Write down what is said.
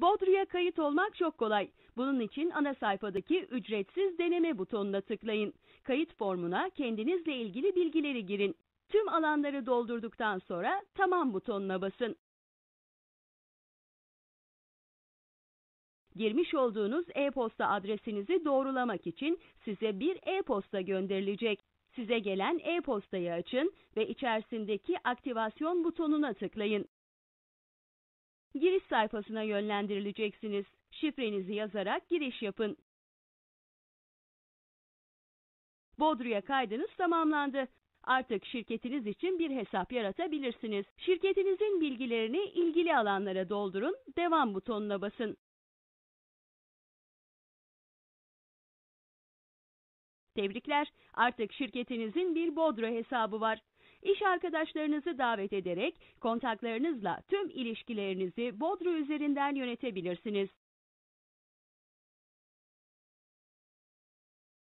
Bodru'ya kayıt olmak çok kolay. Bunun için ana sayfadaki ücretsiz deneme butonuna tıklayın. Kayıt formuna kendinizle ilgili bilgileri girin. Tüm alanları doldurduktan sonra tamam butonuna basın. Girmiş olduğunuz e-posta adresinizi doğrulamak için size bir e-posta gönderilecek. Size gelen e-postayı açın ve içerisindeki aktivasyon butonuna tıklayın. Giriş sayfasına yönlendirileceksiniz. Şifrenizi yazarak giriş yapın. Bodru'ya kaydınız tamamlandı. Artık şirketiniz için bir hesap yaratabilirsiniz. Şirketinizin bilgilerini ilgili alanlara doldurun, devam butonuna basın. Tebrikler, artık şirketinizin bir Bodro hesabı var. İş arkadaşlarınızı davet ederek kontaklarınızla tüm ilişkilerinizi Bodro üzerinden yönetebilirsiniz.